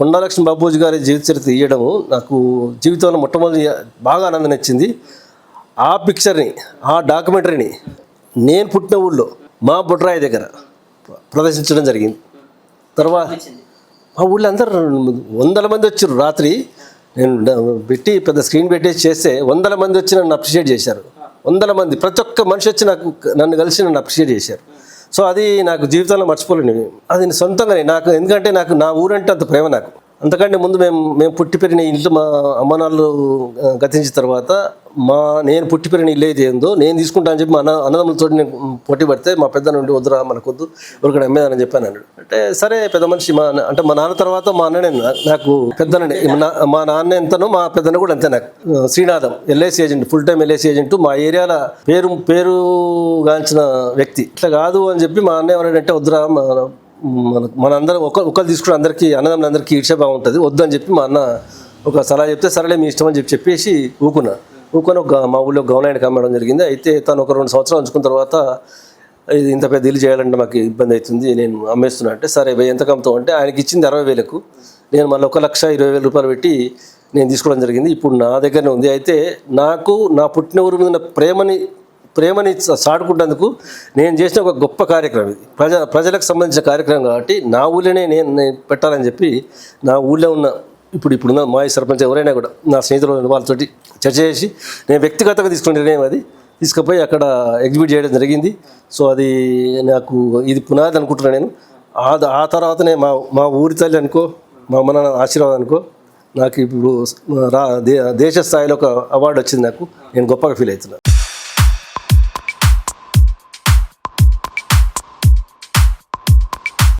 కొండాలక్ష్మి బాబూజీ గారి జీవిత చరిత్ర తీయడము నాకు జీవితంలో మొట్టమొదటి బాగా ఆనందం ఇచ్చింది ఆ పిక్చర్ని ఆ డాక్యుమెంటరీని నేను పుట్టిన ఊళ్ళో మా బుడ్రాయి దగ్గర ప్రదర్శించడం జరిగింది. తర్వాత మా ఊళ్ళో అందరు వందల మంది వచ్చారు రాత్రి. నేను పెట్టి పెద్ద స్క్రీన్ పెట్టేసి చేస్తే వందల మంది వచ్చి నన్ను అప్రిషియేట్ చేశారు. వందల మంది ప్రతి ఒక్క మనిషి వచ్చి నాకు నన్ను కలిసి నన్ను అప్రిషియేట్ చేశారు. సో అది నాకు జీవితంలో మర్చిపోలేనివి. అది సొంతంగానే. నాకు ఎందుకంటే నాకు నా ఊరంటే అంత ప్రేమ నాకు. అంతకంటే ముందు మేము మేము పుట్టి పెరిగిన ఇల్లు మా అమ్మానాన్నలు గతించిన తర్వాత మా నేను పుట్టి పెరిగిన ఇల్లు అయితే ఏందో నేను తీసుకుంటా అని చెప్పి మా అన్న అన్నదమ్ములతో నేను పోటీ పడితే మా పెద్ద నుండి వద్దురా మనకొద్దు ఎవరికైనా అమ్మేదని చెప్పాను అన్నాడు. అంటే సరే పెద్ద మనిషి మా అంటే మా నాన్న తర్వాత మా అన్ననే నాకు పెద్దనండి నా- మా నాన్న ఎంతనో మా పెద్దన కూడా అంతే నాకు. శ్రీనాథం LIC agent full time LIC agent మా ఏరియాల పేరు పేరుగాంచిన వ్యక్తి. ఇట్లా కాదు అని చెప్పి మా అన్న అంటే వద్దురా మా మన మనందరం ఒక ఒకరు తీసుకుని అందరికీ అన్నదమ్ములు అందరికీ ఈర్ష బాగుంటుంది. వద్దని చెప్పి మా అన్న ఒక సలహా చెప్తే సరేలే మీ ఇష్టం అని చెప్పి చెప్పేసి ఊకున్నా. ఊకొని ఒక మా ఊళ్ళో గవర్నమెంట్ అమ్మడం జరిగింది. అయితే తను ఒక రెండు సంవత్సరాలు ఉంచుకున్న తర్వాత ఇది ఇంత పెద్ద ఇల్లు చేయాలంటే మాకు ఇబ్బంది అవుతుంది నేను అమ్మేస్తున్నా అంటే సరే ఎంత కమ్ముతావు అంటే ఆయనకి ఇచ్చింది అరవై వేలకు. నేను మళ్ళీ ఒక లక్ష ఇరవై వేల రూపాయలు పెట్టి నేను తీసుకోవడం జరిగింది. ఇప్పుడు నా దగ్గరనే ఉంది. అయితే నాకు నా పుట్టిన ఊరి మీద ఉన్న ప్రేమని ప్రేమని స- నేను చేసిన ఒక గొప్ప కార్యక్రమం ఇది. ప్రజ ప్రజలకు సంబంధించిన కార్యక్రమం కాబట్టి నా ఊళ్ళోనే నేను నేను పెట్టాలని చెప్పి నా ఊళ్ళో ఉన్న ఇప్పుడు ఇప్పుడున్న మాజీ సర్పంచ్ ఎవరైనా కూడా నా స్నేహితులు వాళ్ళతోటి చర్చ చేసి నేను వ్యక్తిగతంగా తీసుకునే నిర్ణయం అది. తీసుకుపోయి అక్కడ ఎగ్జిబిట్ చేయడం జరిగింది. సో అది నాకు ఇది పునాది అనుకుంటున్నాను నేను. ఆ ఆ తర్వాతనే మా మా ఊరి తల్లి అనుకో మా అమ్మ నాన్న ఆశీర్వాదం అనుకో నాకు ఇప్పుడు రా దేశ స్థాయిలో ఒక అవార్డు వచ్చింది నాకు. నేను గొప్పగా ఫీల్ అవుతున్నాను